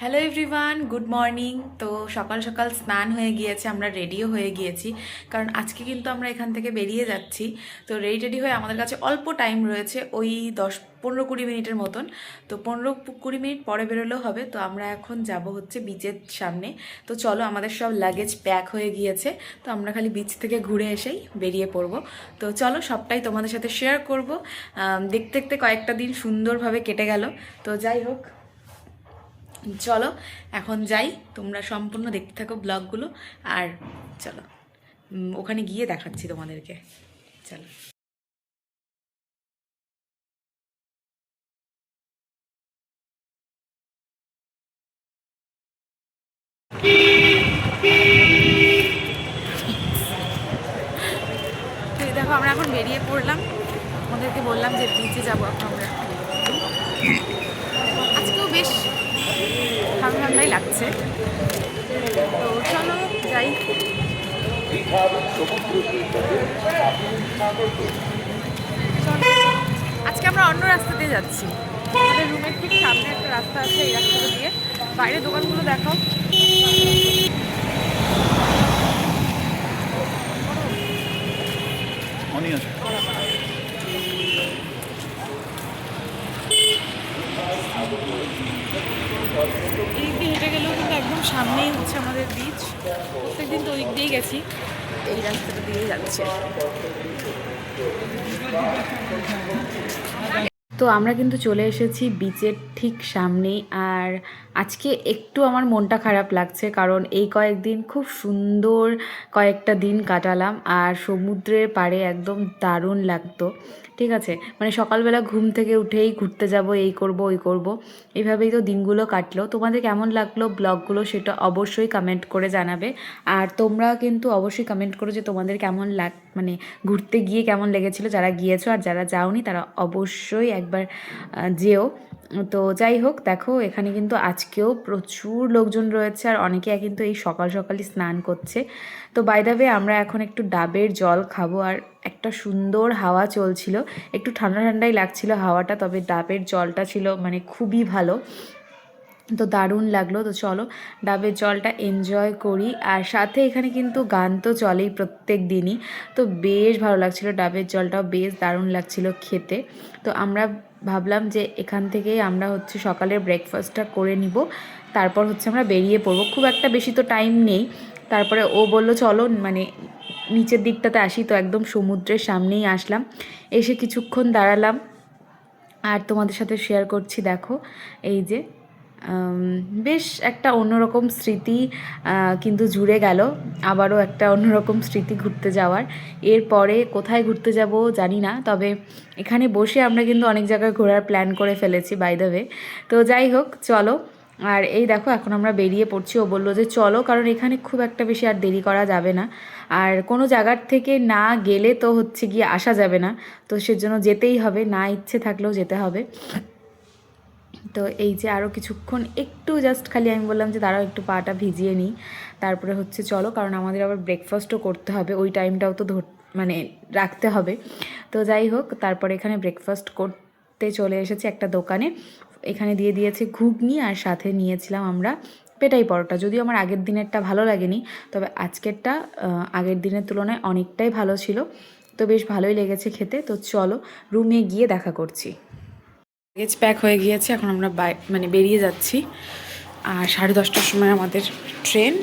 Hello everyone good morning তো সকাল সকাল স্নান হয়ে গিয়েছে, আমরা রেডিও হয়ে গিয়েছি। কারণ আজকে কিন্তু আমরা এখান থেকে বেরিয়ে যাচ্ছি। তো রেডি রেডি হয়ে আমাদের কাছে অল্প টাইম রয়েছে, ওই দশ পনেরো কুড়ি মিনিটের মতন। তো পনেরো কুড়ি মিনিট পরে বেরোলেও হবে। তো আমরা এখন যাব হচ্ছে বিচের সামনে। তো চলো, আমাদের সব লাগেজ প্যাক হয়ে গিয়েছে। তো আমরা খালি বিচ থেকে ঘুরে এসেই বেরিয়ে পড়ব। তো চলো, সবটাই তোমাদের সাথে শেয়ার করব। দেখতে দেখতে কয়েকটা দিন সুন্দরভাবে কেটে গেল। তো যাই হোক। চলো, এখন যাই, তোমরা সম্পূর্ণ দেখতে থাকো ব্লগগুলো, আর চলো ওখানে গিয়ে দেখাচ্ছি তোমাদেরকে। চলো। দেখো, আমরা এখন বেরিয়ে পড়লাম। ওদেরকে বললাম যে বিচে যাব এখন আমরা। বেশ ঠান্ডা ঠান্ডাই লাগছে। তো চলো যাই। আজকে আমরা অন্য রাস্তা দিয়ে যাচ্ছি। আমাদের রুমের ঠিক সামনে একটা রাস্তা আছে এই রাস্তাটা দিয়ে। বাইরে দোকানগুলো দেখাও। অনেক আছে এই দিক দিয়ে হেঁটে গেলেও কিন্তু একদম সামনেই হচ্ছে আমাদের বিচ প্রত্যেকদিন তো ওই দিক দিয়েই গেছি। এই রাস্তাটা দিয়েই যাচ্ছে। তো আমরা কিন্তু চলে এসেছি বিচের ঠিক সামনেই আর আজকে একটু আমার মনটা খারাপ লাগছে, কারণ এই কয়েকদিন খুব সুন্দর কয়েকটা দিন কাটালাম আর সমুদ্রের পাড়ে একদম দারুণ লাগতো, ঠিক আছে? মানে সকালবেলা ঘুম থেকে উঠেই ঘুরতে যাব, এই করব, ওই করব এইভাবেই তো দিনগুলো কাটলো। তোমাদের কেমন লাগল ব্লগগুলো সেটা অবশ্যই কমেন্ট করে জানাবে। আর তোমরা কিন্তু অবশ্যই কমেন্ট করো যে তোমাদের কেমন লাগ মানে ঘুরতে গিয়ে কেমন লেগেছিল যারা গিয়েছো আর যারা যাওনি তারা অবশ্যই একবার যেও। তো যাই হোক, দেখো, এখানে কিন্তু আজকেও প্রচুর লোকজন রয়েছে আর অনেকে কিন্তু এই সকাল সকালই স্নান করছে। তো বাইদাবে আমরা এখন একটু ডাবের জল খাব আর একটা সুন্দর হাওয়া চলছিল। একটু ঠান্ডা ঠান্ডাই লাগছিল হাওয়াটা, তবে ডাবের জলটা ছিল মানে খুবই ভালো। তো দারুণ লাগল। তো চলো, ডাবের জলটা এনজয় করি। আর সাথে এখানে কিন্তু গান তো চলেই প্রত্যেক দিনই। তো বেশ ভালো লাগছিল ডাবের জলটাও, বেশ দারুণ লাগছিল খেতে। তো আমরা ভাবলাম যে এখান থেকেই আমরা হচ্ছে সকালের ব্রেকফাস্টটা করে নিব। তারপর হচ্ছে আমরা বেরিয়ে পড়ব। খুব একটা বেশি তো টাইম নেই। তারপরে ও বলল, চলো মানে নিচের দিকটাতে আসি। তো একদম সমুদ্রের সামনেই আসলাম। এসে কিছুক্ষণ দাঁড়ালাম। আর তোমাদের সাথে শেয়ার করছি, দেখো, এই যে বেশ একটা অন্যরকম স্মৃতি কিন্তু জুড়ে গেল। আবারও একটা অন্যরকম স্মৃতি ঘুরতে যাওয়ার। এরপরে কোথায় ঘুরতে যাব জানি না, তবে এখানে বসে আমরা কিন্তু অনেক জায়গায় ঘোরার প্ল্যান করে ফেলেছি বাই দ্য ওয়ে তো যাই হোক, চলো। আর এই দেখো, এখন আমরা বেরিয়ে পড়ছি। ও বলল যে, চলো, কারণ এখানে খুব একটা বেশি আর দেরি করা যাবে না। আর কোনো জায়গার থেকে না গেলে তো হচ্ছে গিয়ে আসা যাবে না। তো সেজন্য যেতেই হবে, না ইচ্ছে থাকলেও যেতে হবে। তো এই যে আরও কিছুক্ষণ একটু জাস্ট খালি আমি বললাম যে দাঁড়াও, একটু পাটা ভিজিয়ে নিই। তারপরে হচ্ছে চলো, কারণ আমাদের আবার ব্রেকফাস্টও করতে হবে, ওই টাইমটাও তো ধর মানে রাখতে হবে। তো যাই হোক, তারপরে এখানে ব্রেকফাস্ট করতে চলে এসেছি একটা দোকানে। এখানে দিয়ে দিয়েছে ঘুগনি আর সাথে নিয়েছিলাম আমরা পেটাই পরোটা। যদিও আমার আগের দিনেরটা ভালো লাগেনি, তবে আজকেরটা আগের দিনের তুলনায় অনেকটাই ভালো ছিল। তো বেশ ভালোই লেগেছে খেতে। তো চলো, রুমে গিয়ে দেখা করছি। লাগেজ প্যাক হয়ে গিয়েছে, এখন আমরা বাই মানে বেরিয়ে যাচ্ছি। আর সাড়ে দশটার সময় আমাদের ট্রেন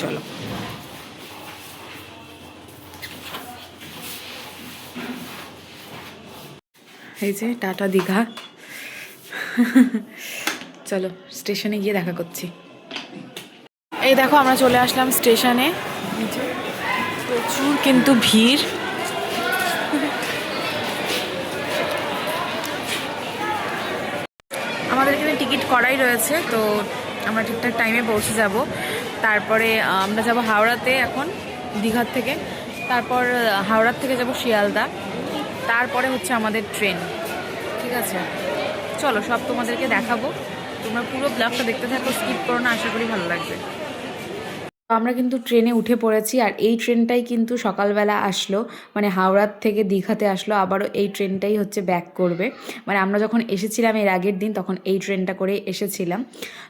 চলো। এই যে টাটা দীঘা। চলো স্টেশনে গিয়ে দেখা করছি। এই দেখো, আমরা চলে আসলাম স্টেশনে প্রচুর কিন্তু ভিড় আমাদের এখানে টিকিট করাই রয়েছে, তো আমরা ঠিকঠাক টাইমে পৌঁছে যাব। তারপরে আমরা যাব হাওড়াতে এখন, দীঘার থেকে। তারপর হাওড়ার থেকে যাব শিয়ালদা। তারপরে হচ্ছে আমাদের ট্রেন ঠিক আছে? চলো, সব তোমাদেরকে দেখাবো। তোমরা পুরো ব্লগটা দেখতে থাকো স্কিপ করো না, আশা করি ভালো লাগবে। আমরা কিন্তু ট্রেনে উঠে পড়েছি আর এই ট্রেনটাই কিন্তু সকালবেলা আসলো। মানে হাওড়ার থেকে দীঘাতে আসলো, আবারও এই ট্রেনটাই হচ্ছে ব্যাক করবে। মানে আমরা যখন এসেছিলাম এর আগের দিন, তখন এই ট্রেনটা করে এসেছিলাম।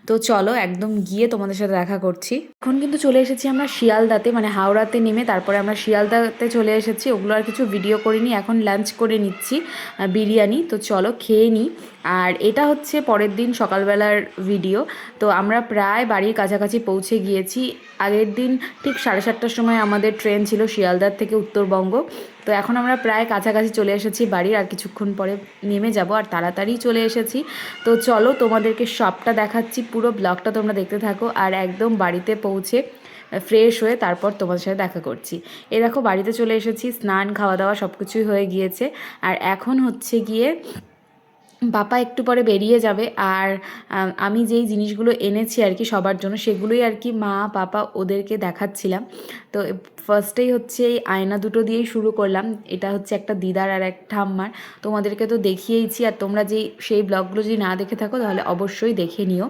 তো চলো একদম গিয়ে তোমাদের সাথে দেখা করছি। এখন কিন্তু চলে এসেছি আমরা শিয়ালদাতে মানে হাওড়াতে নেমে তারপরে আমরা শিয়ালদাতে চলে এসেছি। ওগুলো আর কিছু ভিডিও করিনি, এখন লাঞ্চ করে নিচ্ছি বিরিয়ানি। তো চলো খেয়ে নিই। আর এটা হচ্ছে পরের দিন সকালবেলার ভিডিও তো আমরা প্রায় বাড়ির কাছাকাছি পৌঁছে গিয়েছি। আগের দিন ঠিক সাড়ে সাতটার সময় আমাদের ট্রেন ছিল শিয়ালদার থেকে উত্তরবঙ্গ। তো এখন আমরা প্রায় কাছাকাছি চলে এসেছি বাড়ির আর কিছুক্ষণ পরে নেমে যাব আর তাড়াতাড়ি চলে এসেছি। তো চলো তোমাদেরকে সবটা দেখাচ্ছি, পুরো ব্লগটা তোমরা দেখতে থাকো আর একদম বাড়িতে পৌঁছে ফ্রেশ হয়ে তারপর তোমাদের সাথে দেখা করছি। এ দেখো বাড়িতে চলে এসেছি, স্নান, খাওয়া দাওয়া সব কিছুই হয়ে গিয়েছে। আর এখন হচ্ছে গিয়ে পাপা একটু পরে বেরিয়ে যাবে আর আমি যেই জিনিসগুলো এনেছি আর কি সবার জন্য সেগুলোই আর কি মা, পাপা ওদেরকে দেখাচ্ছিলাম। তো ফার্স্টেই হচ্ছে এই আয়না দুটো দিয়েই শুরু করলাম। এটা হচ্ছে একটা দিদার আর এক ঠাম্মার তোমাদেরকে তো দেখিয়েইছি আর তোমরা যেই, সেই ব্লগগুলো যদি না দেখে থাকো তাহলে অবশ্যই দেখে নিও।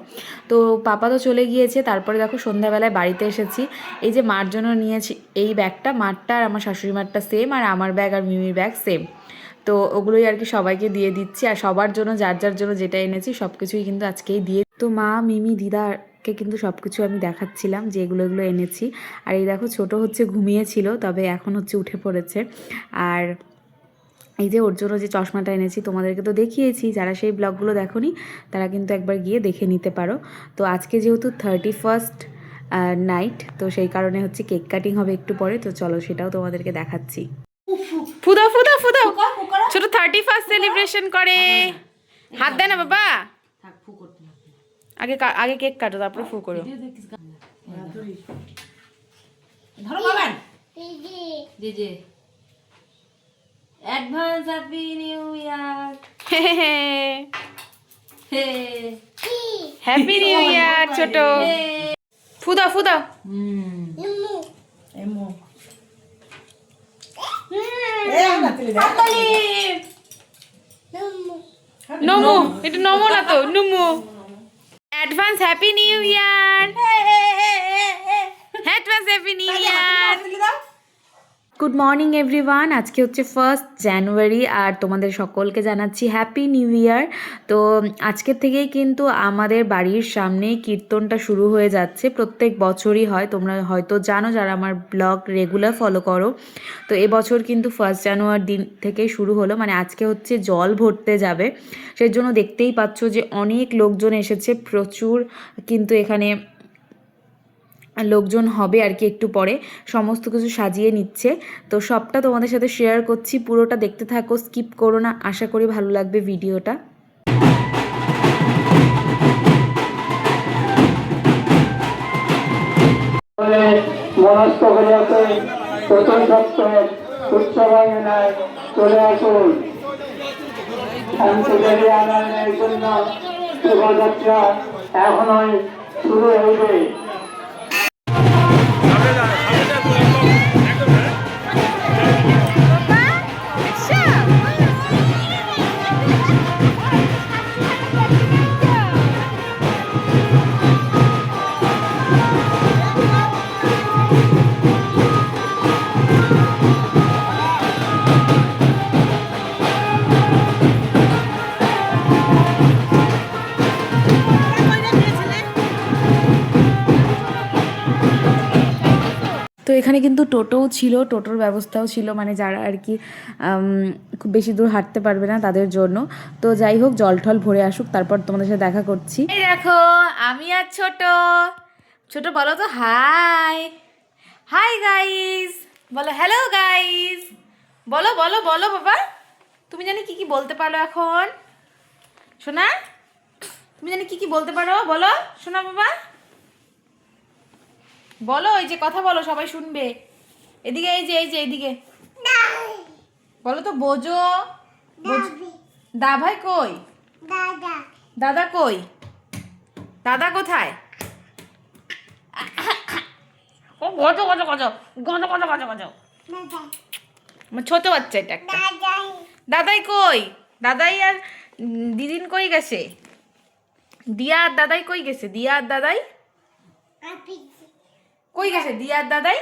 তো পাপা তো চলে গিয়েছে, তারপরে দেখো সন্ধ্যাবেলায় বাড়িতে এসেছি। এই যে মার জন্য নিয়েছি এই ব্যাগটা, মারটা আর আমার শাশুড়ি মারটা সেম আর আমার ব্যাগ আর মিমির ব্যাগ সেম তো ওগুলোই আর কি সবাইকে দিয়ে দিচ্ছি আর সবার জন্য, যার যার জন্য যেটা এনেছি সব কিছুই কিন্তু আজকেই দিয়ে তো মা, মিমি, দিদাকে কিন্তু সব কিছু আমি দেখাচ্ছিলাম যে এগুলো এগুলো এনেছি। আর এই দেখো ছোট হচ্ছে ঘুমিয়েছিল, তবে এখন হচ্ছে উঠে পড়েছে। আর এই যে ওর জন্য যে চশমাটা এনেছি, তোমাদেরকে তো দেখিয়েছি, যারা সেই ব্লগগুলো দেখোনি, তারা কিন্তু একবার গিয়ে দেখে নিতে পারো। তো আজকে যেহেতু থার্টি ফার্স্ট নাইট তো সেই কারণে হচ্ছে কেক কাটিং হবে একটু পরে, তো চলো সেটাও তোমাদেরকে দেখাচ্ছি। ফুদাও ফুদাও ফুদাও ছোট থার্টি ফার্স্ট সেলিব্রেশন করে। হাত দেয় না বাবা। আগে আগে কেক কাটো তারপরে ফু করো। ধরো advance happy new year happy new year ছোট। ফুদাও ফুদাও এমো এ না তুলি দে নমো। এটা নমো না তো নুমো। Advance happy new year advance happy new year good morning everyone আজকে হচ্ছে ফার্স্ট জানুয়ারি আর তোমাদের সকলকে জানাচ্ছি হ্যাপি নিউ ইয়ার তো আজকের থেকেই কিন্তু আমাদের বাড়ির সামনেই কীর্তনটা শুরু হয়ে যাচ্ছে। প্রত্যেক বছরই হয়। তোমরা হয়তো জানো যারা আমার ব্লগ রেগুলার ফলো করো। তো এবছর কিন্তু ফার্স্ট জানুয়ারি দিন থেকে শুরু হলো। মানে আজকে হচ্ছে জল ভরতে যাবে। সেই জন্য দেখতেই পাচ্ছ যে অনেক লোকজন এসেছে। প্রচুর কিন্তু এখানে লোকজন হবে আর কি একটু পরে। সমস্ত কিছু সাজিয়ে নিচ্ছে। তো সবটা তোমাদের সাথে শেয়ার করছি। পুরোটা দেখতে থাকো স্কিপ করো না। আশা করি ভালো লাগবে ভিডিওটা এখনই শুরু এখানে কিন্তু টোটোও ছিল, টোটোর ব্যবস্থাও ছিল মানে যারা আর কি খুব বেশি দূর হাঁটতে পারবে না তাদের জন্য। তো যাই হোক, জল টল ভরে আসুক, তারপর তোমাদের সাথে দেখা করছি। দেখো, আমি আর ছোট। ছোট, বলো তো হাই। হাই গাইস, বলো হ্যালো গাইস। বলো বলো বলো বাবা। তুমি জানি কি কি বলতে পারো এখন? শোনা তুমি জানি কি কি বলতে পারো? বলো শোনা বাবা। বলো এই যে কথা বলো সবাই শুনবে। এদিকে এই যে এই যে এদিকে। বলো তো বোঝো। দা ভাই কই? দাদা। কই? দাদা কোথায়? ও গজো গজো গজো গজো গজো গজো গজো ছোট বাচ্চা এটা একটা। দাদাই। কই? দাদাই আর দিদিন কই গেছে? দিয়া আর দাদাই কই গেছে? দিয়া আর দাদাই? কই গেছে? দিয়ার দাদাই?